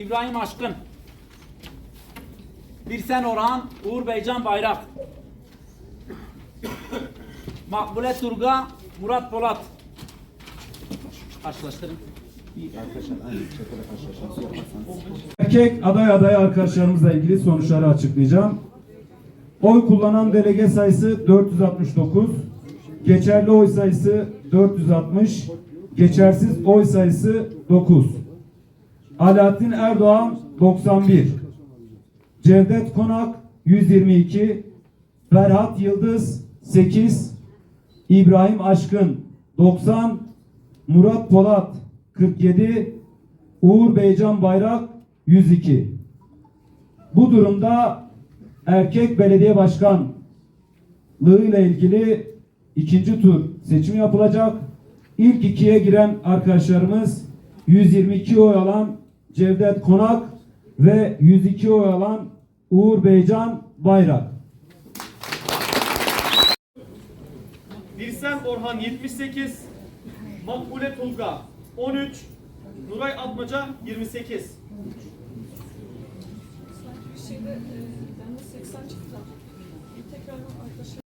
İbrahim Aşkın. Birsen Orhan, Uğur Beycan Bayrak. Makbule Turga, Murat Polat. Karşılaştırın. Erkek aday aday arkadaşlarımızla ilgili sonuçları açıklayacağım. Oy kullanan delege sayısı 469, geçerli oy sayısı 460, geçersiz oy sayısı 9. Alaaddin Erdoğan 91, Cevdet Konak 122, Ferhat Yıldız 8, İbrahim Aşkın 90, Murat Polat 47, Uğur Beycan Bayrak 102. Bu durumda erkek belediye başkanlığı ile ilgili ikinci tur seçim yapılacak. İlk ikiye giren arkadaşlarımız 122 oy alan Cevdet Konak ve 102 oy alan Uğur Beycan Bayrak. Birsen Orhan 78, Makbule Tulga 13, Nuray Atmaca 28. Şeyde e, bende 80 çıktı. Tekrar arkadaşlar